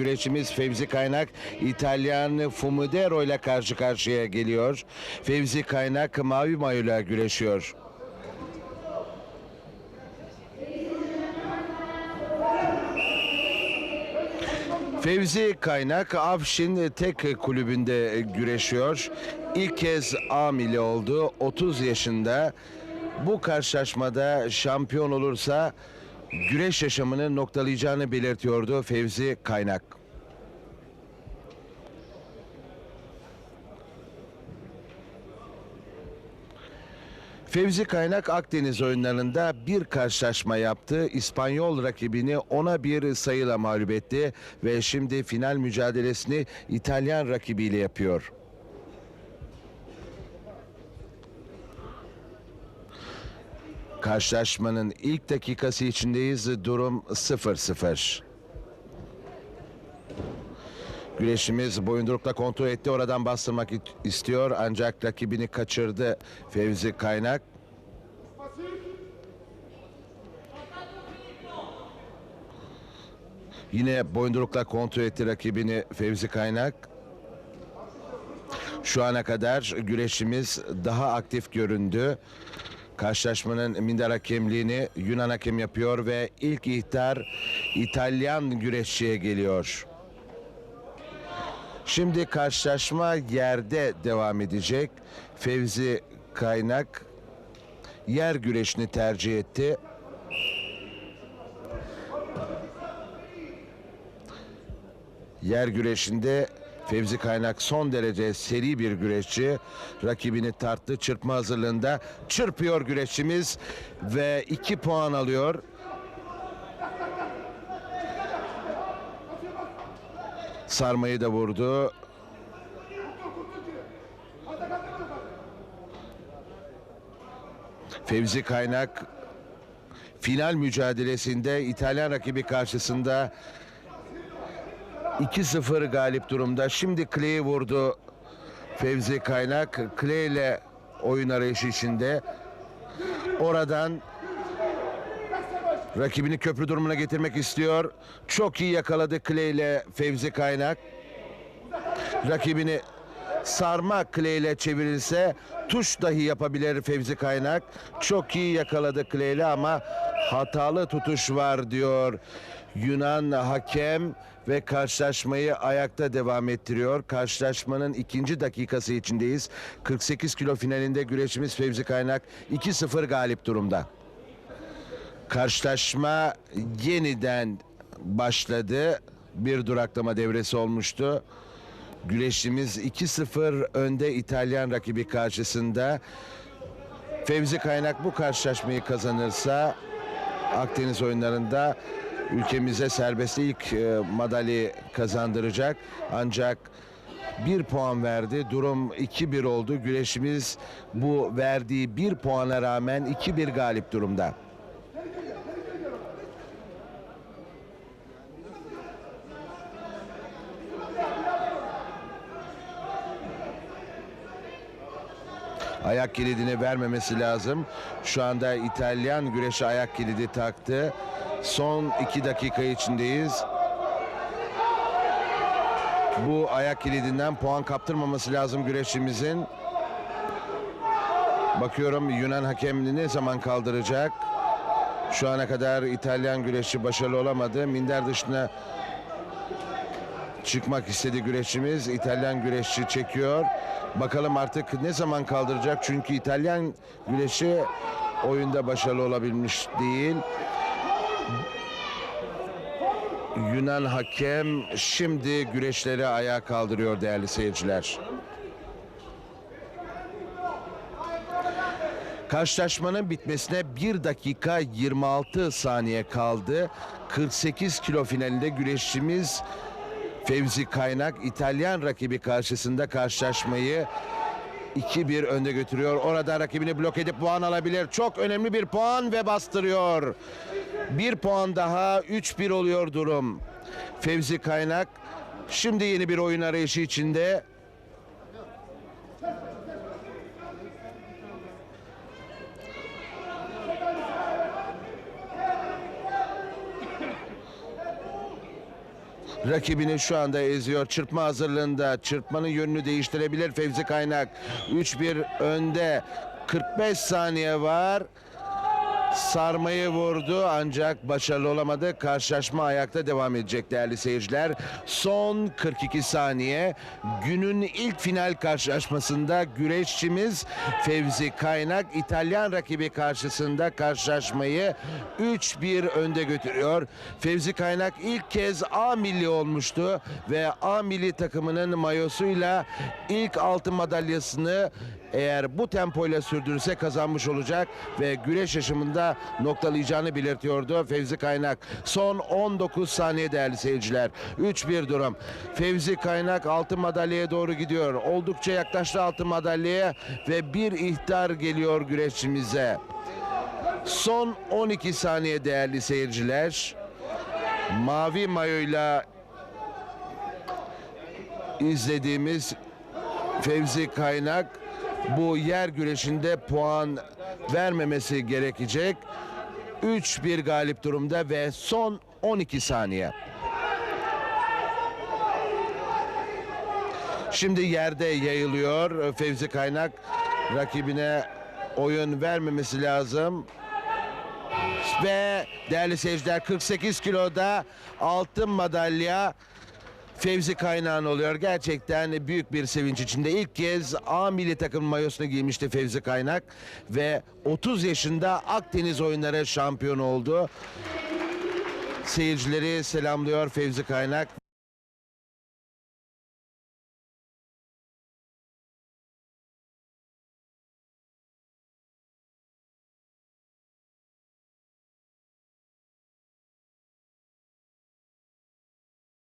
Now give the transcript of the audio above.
güreşimiz Fevzi Kaynak İtalyan Fumudero ile karşı karşıya geliyor. Fevzi Kaynak mavi mayoyla güreşiyor. Fevzi Kaynak Afşin tek kulübünde güreşiyor. İlk kez A oldu. 30 yaşında. Bu karşılaşmada şampiyon olursa güreş yaşamını noktalayacağını belirtiyordu Fevzi Kaynak. Fevzi Kaynak Akdeniz oyunlarında bir karşılaşma yaptı. İspanyol rakibini ona bir sayıyla mağlup etti ve şimdi final mücadelesini İtalyan rakibiyle yapıyor. Karşılaşmanın ilk dakikası içindeyiz. Durum 0-0. Güreşimiz boyundurukla kontrol etti. Oradan bastırmak istiyor ancak rakibini kaçırdı Fevzi Kaynak. Yine boyundurukla kontrol etti rakibini Fevzi Kaynak. Şu ana kadar güreşimiz daha aktif göründü. Karşılaşmanın minder hakemliğini Yunan hakem yapıyor ve ilk ihtar İtalyan güreşçiye geliyor. Şimdi karşılaşma yerde devam edecek. Fevzi Kaynak yer güreşini tercih etti. Yer güreşinde Fevzi Kaynak son derece seri bir güreşçi. Rakibini tarttı. Çırpma hazırlığında çırpıyor güreşçimiz ve 2 puan alıyor. Sarmayı da vurdu. Fevzi Kaynak final mücadelesinde İtalyan rakibi karşısında 2-0 galip durumda. Şimdi Clay'i vurdu Fevzi Kaynak. Clay ile oyun arayışı içinde. Oradan rakibini köprü durumuna getirmek istiyor. Çok iyi yakaladı Clay ile Fevzi Kaynak. Rakibini sarma Clay ile çevirirse tuş dahi yapabilir Fevzi Kaynak. Çok iyi yakaladı Clay ile ama hatalı tutuş var diyor Yunan hakem ve karşılaşmayı ayakta devam ettiriyor. Karşılaşmanın ikinci dakikası içindeyiz. 48 kilo finalinde güreşimiz Fevzi Kaynak 2-0 galip durumda. Karşılaşma yeniden başladı. Bir duraklama devresi olmuştu. Güreşimiz 2-0 önde İtalyan rakibi karşısında. Fevzi Kaynak bu karşılaşmayı kazanırsa Akdeniz oyunlarında ülkemize serbestlik e, madalyayı kazandıracak. Ancak bir puan verdi. Durum 2-1 oldu. Güreşimiz bu verdiği bir puana rağmen 2-1 galip durumda. Ayak kilidini vermemesi lazım. Şu anda İtalyan güreşi ayak kilidi taktı. Son iki dakika içindeyiz. Bu ayak kilidinden puan kaptırmaması lazım güreşimizin. Bakıyorum Yunan hakemini ne zaman kaldıracak? Şu ana kadar İtalyan güreşi başarılı olamadı. Minder dışına çıkmak istedi güreşimiz. İtalyan güreşçi çekiyor. Bakalım artık ne zaman kaldıracak? Çünkü İtalyan güreşi oyunda başarılı olabilmiş değil. Yunan hakem şimdi güreşleri ayağa kaldırıyor değerli seyirciler. Karşılaşmanın bitmesine 1 dakika 26 saniye kaldı. 48 kilo finalinde güreşçimiz Fevzi Kaynak İtalyan rakibi karşısında karşılaşmayı 2-1 önde götürüyor. Orada rakibini blok edip puan alabilir. Çok önemli bir puan ve bastırıyor. Bir puan daha 3-1 oluyor durum. Fevzi Kaynak şimdi yeni bir oyun arayışı içinde. Rakibini şu anda eziyor. Çırpma hazırlığında. Çırpmanın yönünü değiştirebilir Fevzi Kaynak. 3-1 önde. 45 saniye var. Sarmayı vurdu ancak başarılı olamadı. Karşılaşma ayakta devam edecek değerli seyirciler. Son 42 saniye. Günün ilk final karşılaşmasında güreşçimiz Fevzi Kaynak İtalyan rakibi karşısında karşılaşmayı 3-1 önde götürüyor. Fevzi Kaynak ilk kez A milli olmuştu ve A milli takımının mayosuyla ilk altın madalyasını eğer bu tempoyla sürdürürse kazanmış olacak ve güreş yaşamında noktalayacağını belirtiyordu Fevzi Kaynak. Son 19 saniye değerli seyirciler. 3-1 durum. Fevzi Kaynak altın madalyaya doğru gidiyor. Oldukça yaklaştı altın madalyaya ve bir ihtar geliyor güreşçimize. Son 12 saniye değerli seyirciler. Mavi mayoyla izlediğimiz Fevzi Kaynak bu yer güreşinde puan vermemesi gerekecek. 3-1 galip durumda ve son 12 saniye. Şimdi yerde yayılıyor. Fevzi Kaynak rakibine oyun vermemesi lazım. Ve değerli seyirciler 48 kiloda altın madalya Fevzi Kaynağın oluyor. Gerçekten büyük bir sevinç içinde. İlk kez A milli takım mayosunu giymişti Fevzi Kaynak ve 30 yaşında Akdeniz oyunları şampiyonu oldu. Seyircileri selamlıyor Fevzi Kaynak